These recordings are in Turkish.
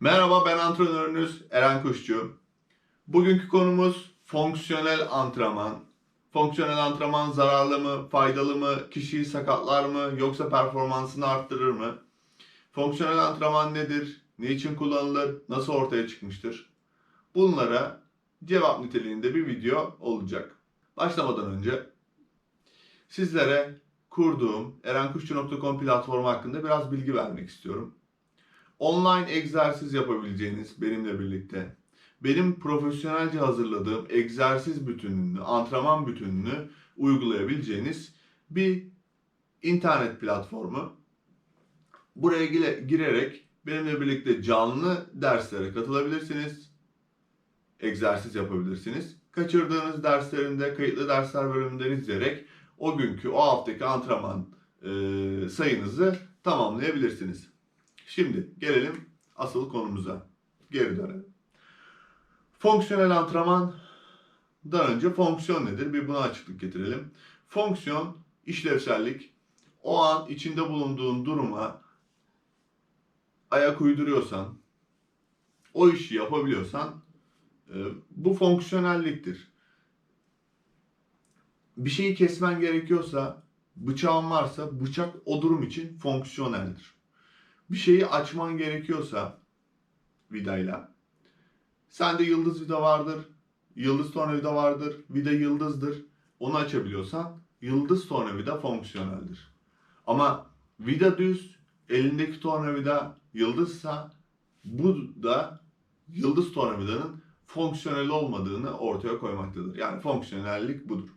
Merhaba ben antrenörünüz Eren Kuşçu. Bugünkü konumuz fonksiyonel antrenman. Fonksiyonel antrenman zararlı mı, faydalı mı, kişiyi sakatlar mı yoksa performansını arttırır mı? Fonksiyonel antrenman nedir? Ne için kullanılır? Nasıl ortaya çıkmıştır? Bunlara cevap niteliğinde bir video olacak. Başlamadan önce sizlere kurduğum erenkuşçu.com platformu hakkında biraz bilgi vermek istiyorum online egzersiz yapabileceğiniz benimle birlikte benim profesyonelce hazırladığım egzersiz bütününü, antrenman bütününü uygulayabileceğiniz bir internet platformu. Buraya gire- girerek benimle birlikte canlı derslere katılabilirsiniz. Egzersiz yapabilirsiniz. Kaçırdığınız derslerinde kayıtlı dersler bölümünden izleyerek o günkü, o haftaki antrenman e, sayınızı tamamlayabilirsiniz. Şimdi gelelim asıl konumuza. Geri dönelim. Fonksiyonel antrenmandan önce fonksiyon nedir? Bir buna açıklık getirelim. Fonksiyon, işlevsellik, o an içinde bulunduğun duruma ayak uyduruyorsan, o işi yapabiliyorsan e, bu fonksiyonelliktir. Bir şeyi kesmen gerekiyorsa, bıçağın varsa bıçak o durum için fonksiyoneldir bir şeyi açman gerekiyorsa vidayla sende yıldız vida vardır, yıldız tornavida vardır, vida yıldızdır. Onu açabiliyorsan yıldız tornavida fonksiyoneldir. Ama vida düz, elindeki tornavida yıldızsa bu da yıldız tornavidanın fonksiyonel olmadığını ortaya koymaktadır. Yani fonksiyonellik budur.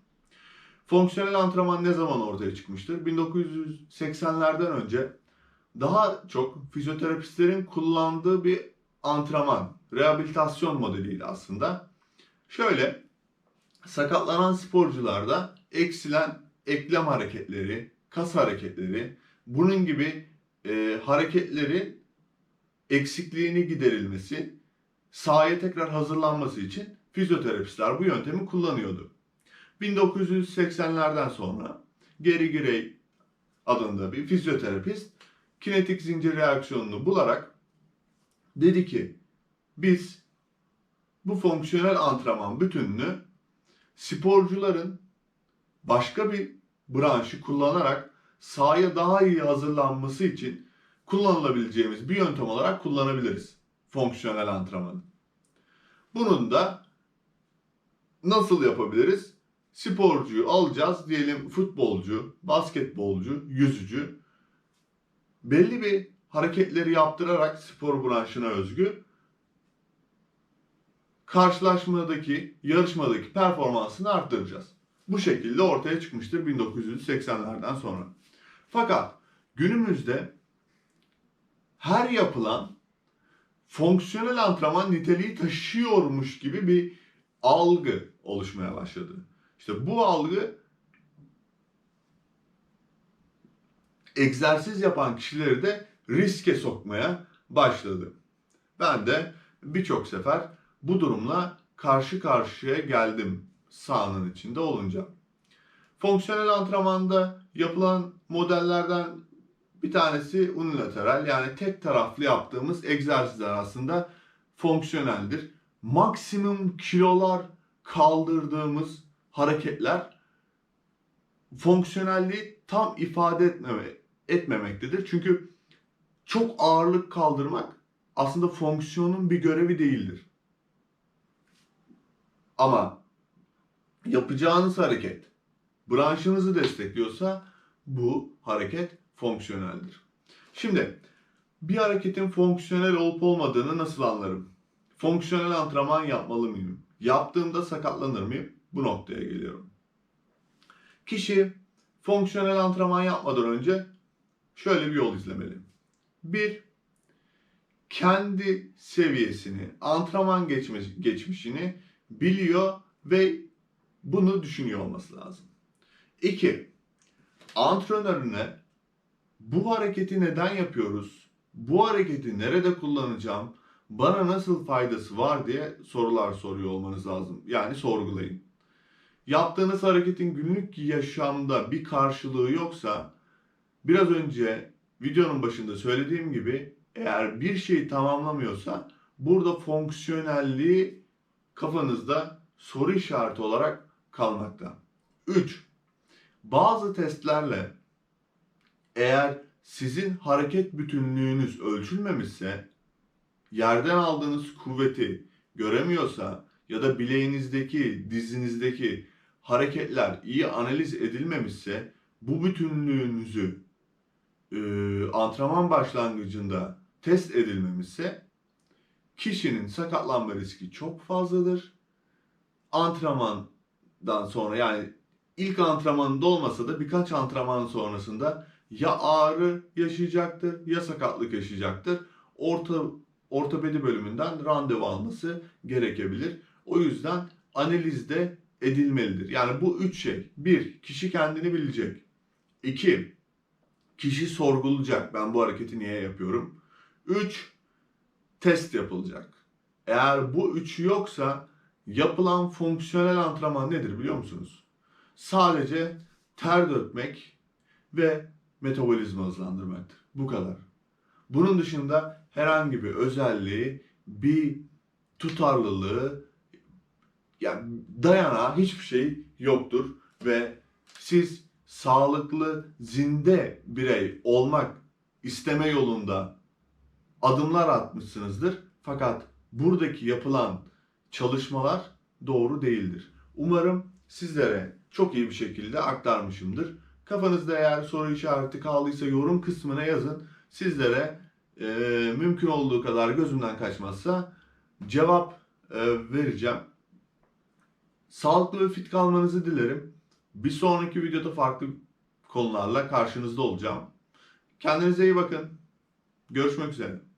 Fonksiyonel antrenman ne zaman ortaya çıkmıştır? 1980'lerden önce daha çok fizyoterapistlerin kullandığı bir antrenman, rehabilitasyon modeliydi aslında. Şöyle, sakatlanan sporcularda eksilen eklem hareketleri, kas hareketleri, bunun gibi e, hareketleri eksikliğini giderilmesi, sahaya tekrar hazırlanması için fizyoterapistler bu yöntemi kullanıyordu. 1980'lerden sonra Gary Gray adında bir fizyoterapist kinetik zincir reaksiyonunu bularak dedi ki biz bu fonksiyonel antrenman bütününü sporcuların başka bir branşı kullanarak sahaya daha iyi hazırlanması için kullanılabileceğimiz bir yöntem olarak kullanabiliriz fonksiyonel antrenmanı. Bunun da nasıl yapabiliriz? Sporcuyu alacağız diyelim futbolcu, basketbolcu, yüzücü belli bir hareketleri yaptırarak spor branşına özgü karşılaşmadaki, yarışmadaki performansını arttıracağız. Bu şekilde ortaya çıkmıştır 1980'lerden sonra. Fakat günümüzde her yapılan fonksiyonel antrenman niteliği taşıyormuş gibi bir algı oluşmaya başladı. İşte bu algı egzersiz yapan kişileri de riske sokmaya başladı. Ben de birçok sefer bu durumla karşı karşıya geldim sahanın içinde olunca. Fonksiyonel antrenmanda yapılan modellerden bir tanesi unilateral yani tek taraflı yaptığımız egzersizler aslında fonksiyoneldir. Maksimum kilolar kaldırdığımız hareketler fonksiyonelliği tam ifade etmeme, etmemektedir. Çünkü çok ağırlık kaldırmak aslında fonksiyonun bir görevi değildir. Ama yapacağınız hareket branşınızı destekliyorsa bu hareket fonksiyoneldir. Şimdi bir hareketin fonksiyonel olup olmadığını nasıl anlarım? Fonksiyonel antrenman yapmalı mıyım? Yaptığımda sakatlanır mıyım? Bu noktaya geliyorum. Kişi fonksiyonel antrenman yapmadan önce şöyle bir yol izlemeli. Bir, kendi seviyesini, antrenman geçmiş, geçmişini biliyor ve bunu düşünüyor olması lazım. İki, antrenörüne bu hareketi neden yapıyoruz, bu hareketi nerede kullanacağım, bana nasıl faydası var diye sorular soruyor olmanız lazım. Yani sorgulayın. Yaptığınız hareketin günlük yaşamda bir karşılığı yoksa biraz önce videonun başında söylediğim gibi eğer bir şeyi tamamlamıyorsa burada fonksiyonelliği kafanızda soru işareti olarak kalmakta. 3. Bazı testlerle eğer sizin hareket bütünlüğünüz ölçülmemişse, yerden aldığınız kuvveti göremiyorsa ya da bileğinizdeki, dizinizdeki hareketler iyi analiz edilmemişse bu bütünlüğünüzü e, antrenman başlangıcında test edilmemişse kişinin sakatlanma riski çok fazladır. Antrenmandan sonra yani ilk antrenmanında olmasa da birkaç antrenman sonrasında ya ağrı yaşayacaktır ya sakatlık yaşayacaktır. Orta ortopedi bölümünden randevu alması gerekebilir. O yüzden analizde edilmelidir. Yani bu üç şey. Bir, kişi kendini bilecek. İki, kişi sorgulayacak. Ben bu hareketi niye yapıyorum? Üç, test yapılacak. Eğer bu üçü yoksa yapılan fonksiyonel antrenman nedir biliyor musunuz? Sadece ter dökmek ve metabolizma hızlandırmaktır. Bu kadar. Bunun dışında herhangi bir özelliği, bir tutarlılığı, yani dayanağı hiçbir şey yoktur ve siz sağlıklı, zinde birey olmak isteme yolunda adımlar atmışsınızdır. Fakat buradaki yapılan çalışmalar doğru değildir. Umarım sizlere çok iyi bir şekilde aktarmışımdır. Kafanızda eğer soru işareti kaldıysa yorum kısmına yazın. Sizlere e, mümkün olduğu kadar gözümden kaçmazsa cevap e, vereceğim. Sağlıklı ve fit kalmanızı dilerim. Bir sonraki videoda farklı konularla karşınızda olacağım. Kendinize iyi bakın. Görüşmek üzere.